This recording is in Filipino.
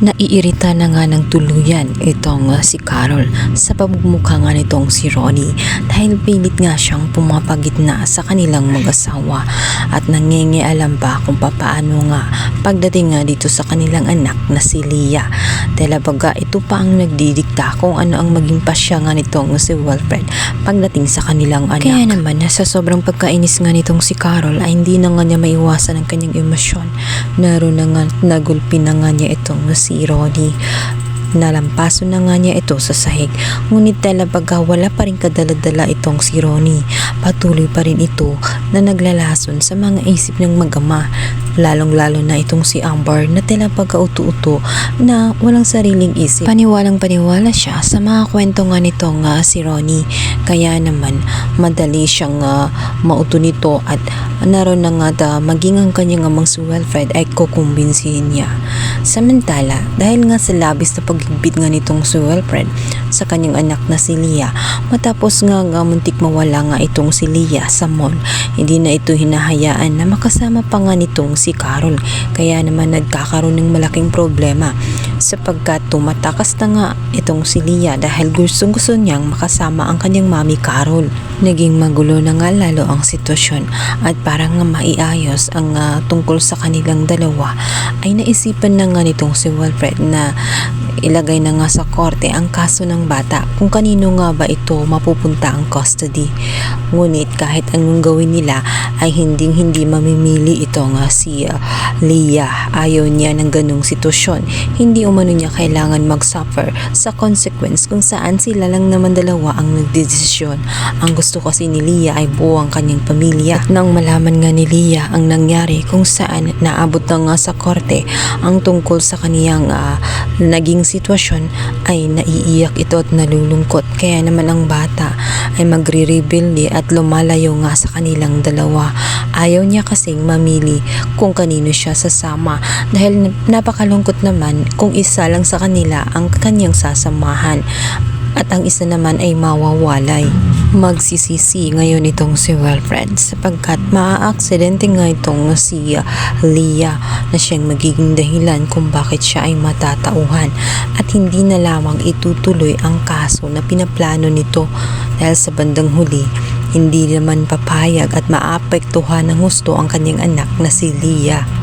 Naiirita na nga ng tuluyan itong uh, si Carol sa pagmumukha nga nitong si Ronnie dahil pilit nga siyang pumapagitna sa kanilang mag-asawa at nangingialam pa kung papaano nga pagdating nga dito sa kanilang anak na si Leah. Dahil baga ito pa ang nagdidikta kung ano ang maging pasya nga nitong si Wilfred pagdating sa kanilang anak. Kaya naman sa sobrang pagkainis nga nitong si Carol ay hindi na nga niya maiwasan ang kanyang emosyon. Naroon na nga nagulpi na nga niya itong si Ronnie. Nalampaso na nga niya ito sa sahig. Ngunit talabaga wala pa rin kadaladala itong si Ronnie. Patuloy pa rin ito na naglalason sa mga isip ng magama. Lalong lalo na itong si Amber na talabaga uto-uto na walang sariling isip. Paniwalang paniwala siya sa mga kwento nga nitong ah, si Ronnie. Kaya naman madali siyang ah, mauto nito at naroon na nga da, maging ang kanyang amang si Wilfred ay kukumbinsihin niya. Samantala, dahil nga sa labis na paghigpit nga nitong si Wilfred sa kanyang anak na si Leah, matapos nga nga muntik mawala nga itong si Leah sa mall, hindi na ito hinahayaan na makasama pa nga nitong si Carol. Kaya naman nagkakaroon ng malaking problema sapagkat tumatakas na nga itong si Leah dahil gustong gusto niyang makasama ang kanyang mami Carol. Naging magulo na nga lalo ang sitwasyon at parang nga maiayos ang ah, tungkol sa kanilang dalawa ay naisipan na nga nitong si Wilfred na ilagay na nga sa korte ang kaso ng bata kung kanino nga ba ito mapupunta ang custody. Ngunit kahit anong gawin nila ay hindi hindi mamimili ito nga si ah, Leah. Ayaw niya ng ganong sitwasyon. Hindi umano niya kailangan mag-suffer sa consequence kung saan sila lang naman dalawa ang nagdesisyon. Ang gusto kasi ni Leah ay buo ang kanyang pamilya. At nang malaman nga ni Leah ang nangyari kung saan naabot na nga sa korte ang tungkol sa kaniyang ah, naging sitwasyon ay naiiyak ito at nalulungkot. Kaya naman ang bata ay magre-rebelde at lumalayo nga sa kanilang dalawa. Ayaw niya kasing mamili kung kanino siya sasama dahil napakalungkot naman kung isa lang sa kanila ang kanyang sasamahan at ang isa naman ay mawawalay. Magsisisi ngayon itong si Wilfred sapagkat maaaksidente nga itong si uh, Leah na siyang magiging dahilan kung bakit siya ay matatauhan at hindi na lamang itutuloy ang kaso na pinaplano nito dahil sa bandang huli hindi naman papayag at maapektuhan ng gusto ang kanyang anak na si Leah.